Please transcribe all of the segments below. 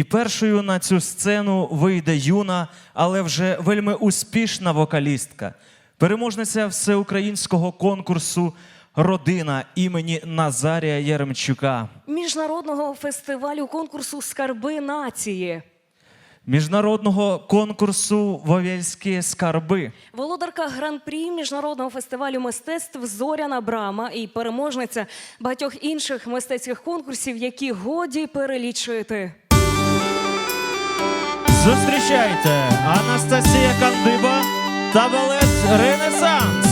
І першою на цю сцену вийде юна, але вже вельми успішна вокалістка, переможниця всеукраїнського конкурсу Родина імені Назарія Яремчука, Міжнародного фестивалю конкурсу Скарби нації. міжнародного конкурсу Вовельські скарби, Володарка гран-прі міжнародного фестивалю мистецтв Зоряна Брама і переможниця багатьох інших мистецьких конкурсів, які годі перелічувати. Зустрічайте Анастасія Кандиба та балет Ренесанс.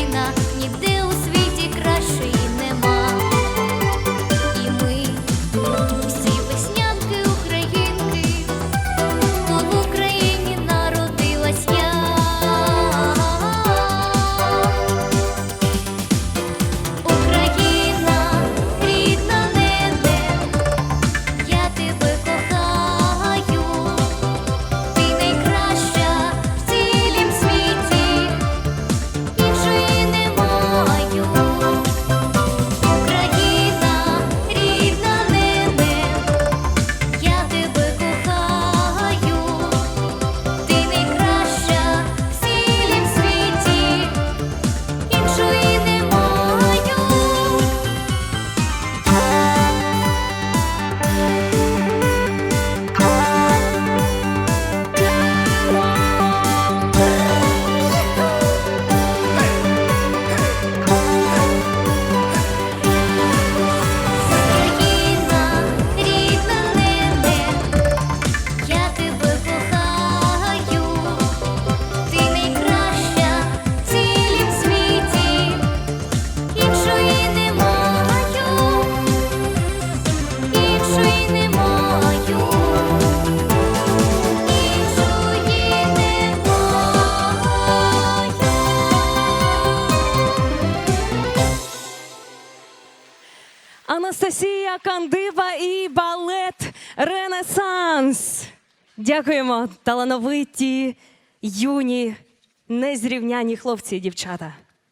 Єдина, ніде Анастасія Кандива і балет Ренесанс. Дякуємо, талановиті, юні, незрівняні хлопці і дівчата.